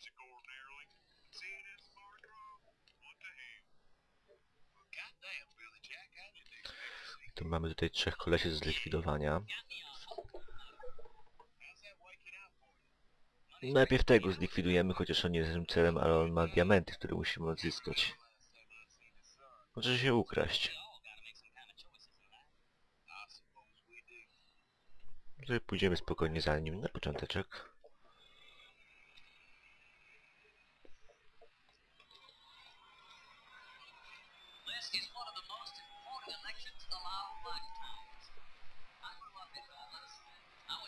bicycle ordinarily. See it as far across. What the hell? Well, goddamn, Billy Jack, how'd you to see? Tu mamy tutaj trzech kolesi do that out for you? Najpierw tego zlikwidujemy, chociaż on nie jest naszym celem, ale on ma diamenty, które musimy odzyskać. Może się ukraść. Do. Tutaj pójdziemy spokojnie za nim na począteczek.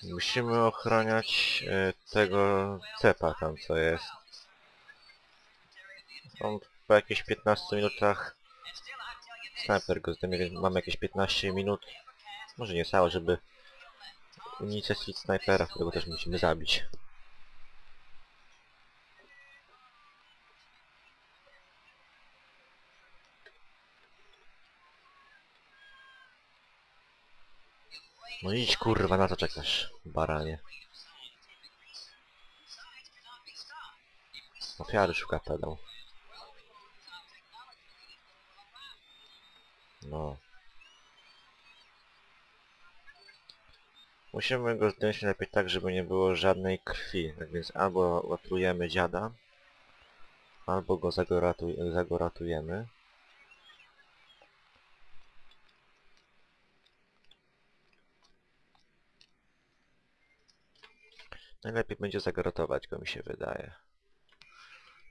Musimy ochraniać e, tego cepa tam co jest. On po jakichś 15 minutach snajper go zdejmie, mamy jakieś 15 minut. Może nie całe, żeby unicestwić snajpera, którego też musimy zabić. No idź kurwa, na co czekasz, baranie. Ofiary szuka pedał. No. Musimy go zdjąć lepiej tak, żeby nie było żadnej krwi. Tak więc albo łatrujemy dziada, albo go zagoratuj zagoratujemy. Najlepiej będzie zagorotować go, mi się wydaje.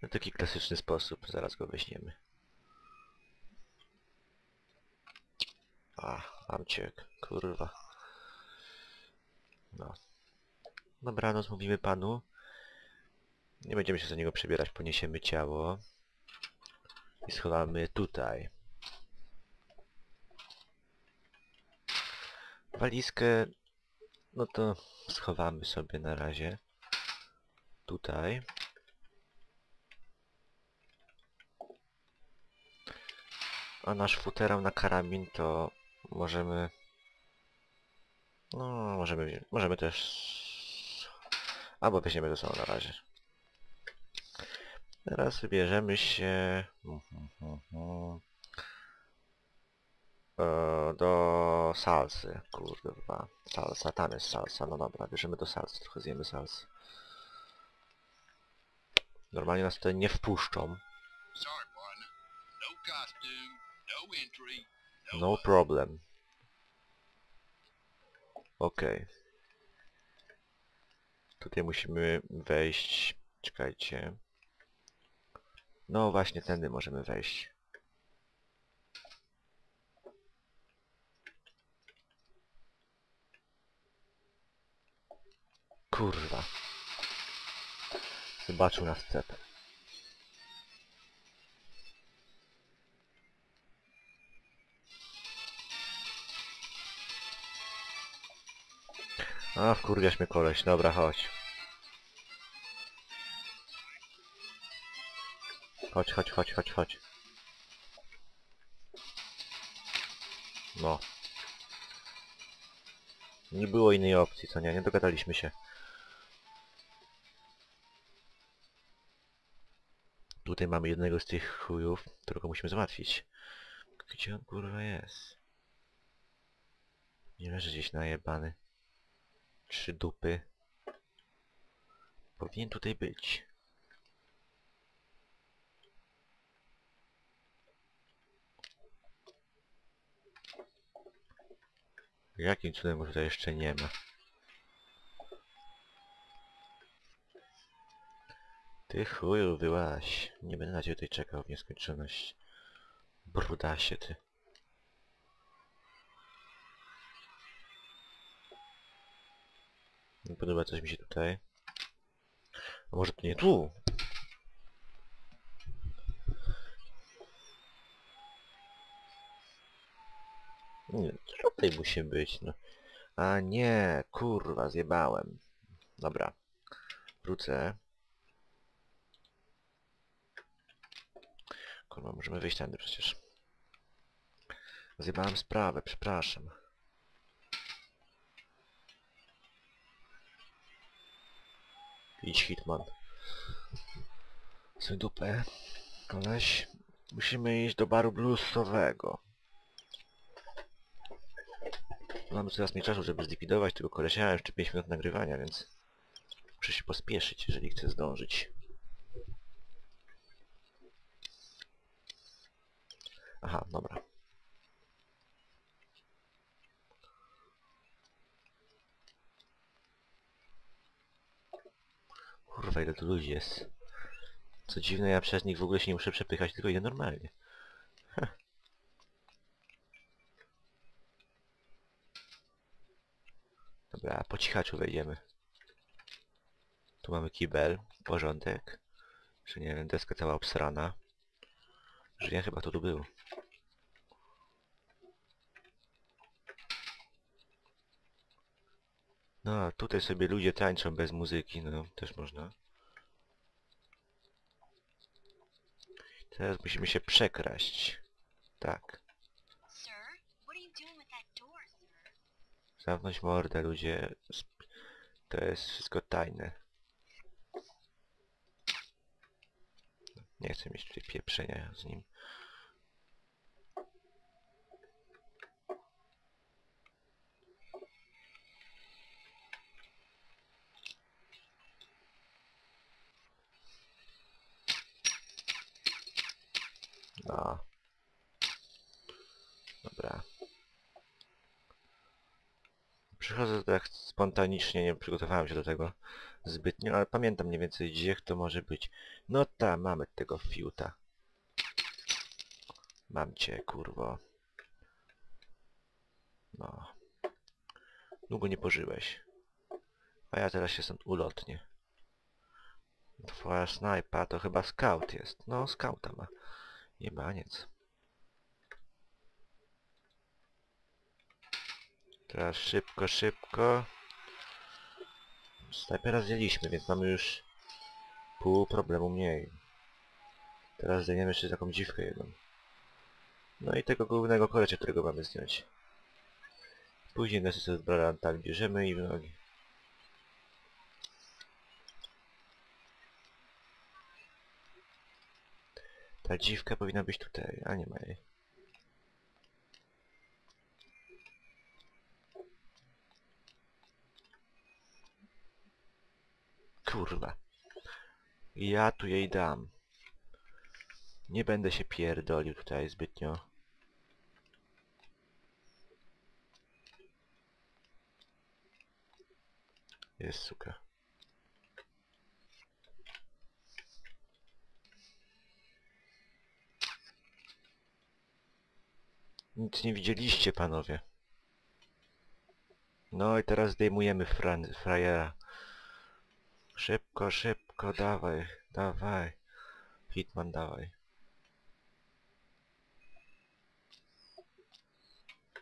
W taki klasyczny sposób. Zaraz go weźmiemy. A, mam cię, kurwa. No. Dobranoc, mówimy panu. Nie będziemy się za niego przebierać, poniesiemy ciało. I schowamy tutaj. Walizkę, no to schowamy sobie na razie. Tutaj. A nasz futerał na karabin to możemy... No, możemy, możemy też... Albo weźmiemy to samo na razie. Teraz wybierzemy się... E, do salsy. Kurwa. Salsa, tam jest salsa. No dobra, bierzemy do salsy. Trochę zjemy salsy. Normalnie nas tutaj nie wpuszczą. No no entry, No problem. Okej. Tutaj musimy wejść. Czekajcie. No właśnie, tędy możemy wejść. Kurwa. Zobaczył nas cep. A, wkurwiasz mnie koleś. Dobra, chodź. Chodź, chodź, chodź, chodź, chodź. No. Nie było innej opcji, co nie? Nie dogadaliśmy się. Tutaj mamy jednego z tych chujów, którego musimy załatwić. Gdzie on kurwa jest? Nie leży gdzieś najebany. Trzy dupy. Powinien tutaj być. Jakim cudem go tutaj jeszcze nie ma? Ty chuju wyłaś. Nie będę na ciebie tutaj czekał w nieskończoność. Brudasie ty. Nie podoba coś mi się tutaj. A może to nie tu? Nie, tutaj musi być, no. A nie, kurwa, zjebałem. Dobra. Wrócę. Kurwa, możemy wyjść tędy przecież. Zjebałem sprawę, przepraszam. Idź Hitman. Sobie dupę. Koleś. Musimy iść do baru bluesowego. Mamy coraz mniej czasu, żeby zlikwidować tego kolesia, jeszcze 5 minut nagrywania, więc muszę się pospieszyć, jeżeli chcę zdążyć. Aha, dobra. Kurwa, ile tu ludzi jest. Co dziwne, ja przez nich w ogóle się nie muszę przepychać, tylko idę normalnie. Dobra, po cichaczu wejdziemy. Tu mamy kibel, porządek. Czy nie wiem, deska cała obsrana. Że ja chyba to tu był. No, a tutaj sobie ludzie tańczą bez muzyki, no, też można. Teraz musimy się przekraść. Tak. Zamknąć mordę, ludzie. To jest wszystko tajne. Nie chcę mieć tutaj pieprzenia z nim. No. Dobra. Przychodzę tak spontanicznie, nie przygotowałem się do tego zbytnio, ale pamiętam mniej więcej gdzie to może być. No ta, mamy tego fiuta. Mam cię, kurwo. No. Długo nie pożyłeś. A ja teraz się stąd ulotnię. Twoja snajpa to chyba scout jest. No, scouta ma. Jebaniec. Teraz szybko, szybko. Snajpera zdjęliśmy, więc mamy już pół problemu mniej. Teraz zdejmiemy jeszcze taką dziwkę jedną. No i tego głównego kolecia, którego mamy zdjąć. Później nas z bralantami bierzemy i w nogi. Ta dziwka powinna być tutaj, a nie ma jej. Kurwa. Ja tu jej dam. Nie będę się pierdolił tutaj zbytnio. Jest suka. Nic nie widzieliście, panowie. No i teraz zdejmujemy frajera. Szybko, szybko, dawaj, dawaj. Hitman, dawaj.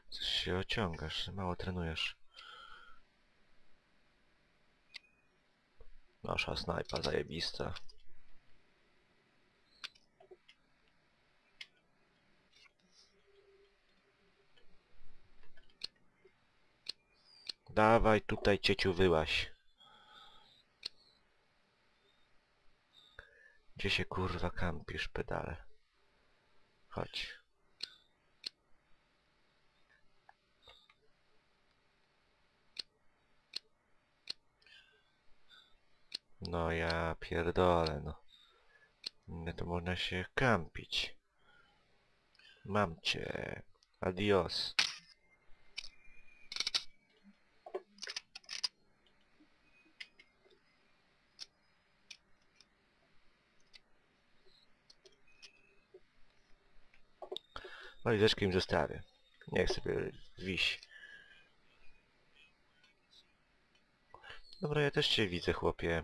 Coś się ociągasz, mało trenujesz. Nasza snajpa zajebista. Dawaj tutaj cieciu wyłaś. Gdzie się kurwa kampisz pedale? Chodź. No ja pierdolę no. To można się kampić. Mam cię. Adios. Walizeczkę im zostawię. Niech sobie wiś. Dobra, ja też cię widzę, chłopie.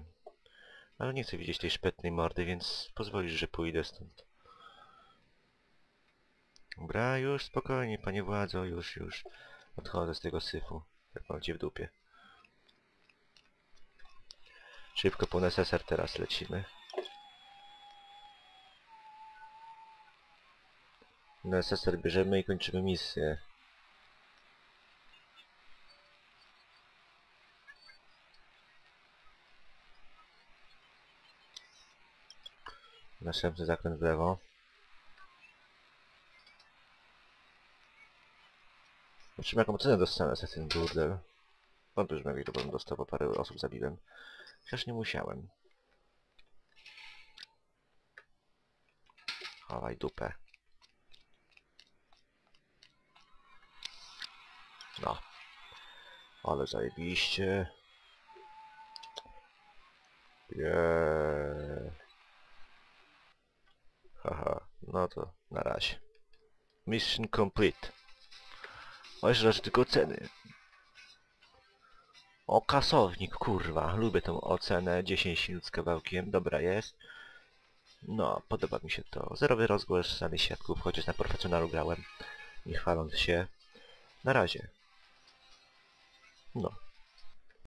Ale nie chcę widzieć tej szpetnej mordy, więc pozwolisz, że pójdę stąd. Dobra, już spokojnie, panie władzo, już, już. Odchodzę z tego syfu. Jak mam cię w dupie. Szybko po NSSR teraz lecimy. NSSR bierzemy i kończymy misję. Następny zakręt w lewo. Zobaczymy jaką cenę dostanę za ten burdel. Wątpię, że dobrą dostał, bo parę osób zabiłem. Chociaż nie musiałem. Chowaj dupę. No. Ale zajebiście. Jeee. Haha, no to na razie. Mission complete. Jeszcze raz tylko ceny. O, kasownik, kurwa. Lubię tą ocenę. 10 minut z kawałkiem. Dobra jest. No, podoba mi się to. Zerowy rozgłos sali świadków, chociaż na profesjonalu grałem. Nie chwaląc się. Na razie. No.